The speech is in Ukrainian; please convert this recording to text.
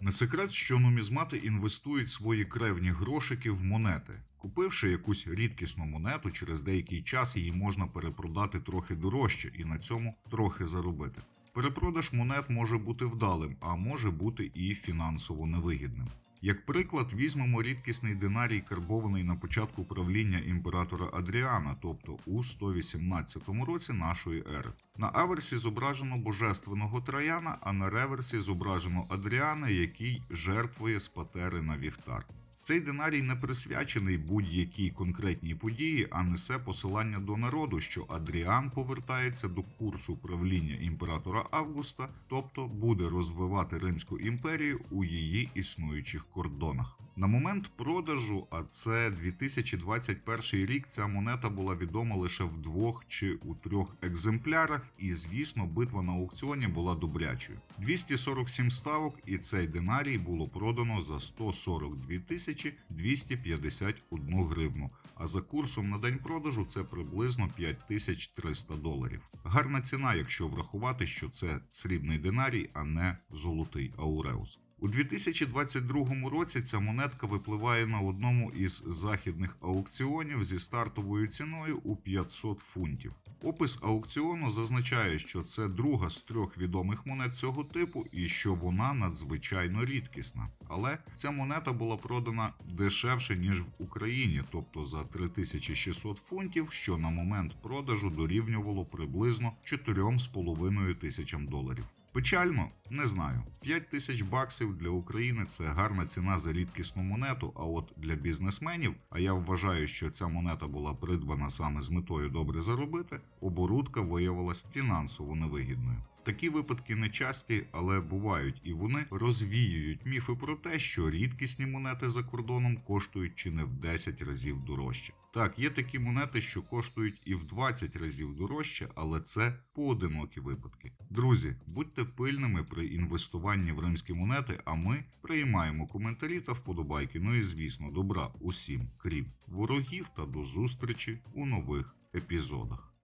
Не секрет, що нумізмати інвестують свої кревні грошики в монети. Купивши якусь рідкісну монету, через деякий час її можна перепродати трохи дорожче і на цьому трохи заробити. Перепродаж монет може бути вдалим, а може бути і фінансово невигідним. Як приклад, візьмемо рідкісний динарій, карбований на початку правління імператора Адріана, тобто у 118 році нашої ери. На аверсі зображено божественного Трояна, а на реверсі зображено Адріана, який жертвує спатери на вівтар. Цей динарій не присвячений будь-якій конкретній події, а несе посилання до народу, що Адріан повертається до курсу правління імператора Августа, тобто буде розвивати Римську імперію у її існуючих кордонах. На момент продажу, а це 2021 рік, ця монета була відома лише в двох чи у трьох екземплярах, і звісно, битва на аукціоні була добрячою. 247 ставок, і цей динарій було продано за 142 тисячі 251 гривну. А за курсом на день продажу це приблизно 5300 доларів. Гарна ціна, якщо врахувати, що це срібний динарій, а не золотий ауреус. У 2022 році ця монетка випливає на одному із західних аукціонів зі стартовою ціною у 500 фунтів. Опис аукціону зазначає, що це друга з трьох відомих монет цього типу і що вона надзвичайно рідкісна. Але ця монета була продана дешевше ніж в Україні, тобто за 3600 фунтів, що на момент продажу дорівнювало приблизно 4,5 тисячам доларів. Печально, не знаю. 5 тисяч баксів для України це гарна ціна за рідкісну монету. А от для бізнесменів, а я вважаю, що ця монета була придбана саме з метою добре заробити, оборудка виявилась фінансово невигідною. Такі випадки нечасті, але бувають, і вони розвіюють міфи про те, що рідкісні монети за кордоном коштують чи не в 10 разів дорожче. Так, є такі монети, що коштують і в 20 разів дорожче, але це поодинокі випадки. Друзі, будьте пильними при інвестуванні в римські монети, а ми приймаємо коментарі та вподобайки. Ну і звісно, добра усім, крім ворогів, та до зустрічі у нових епізодах.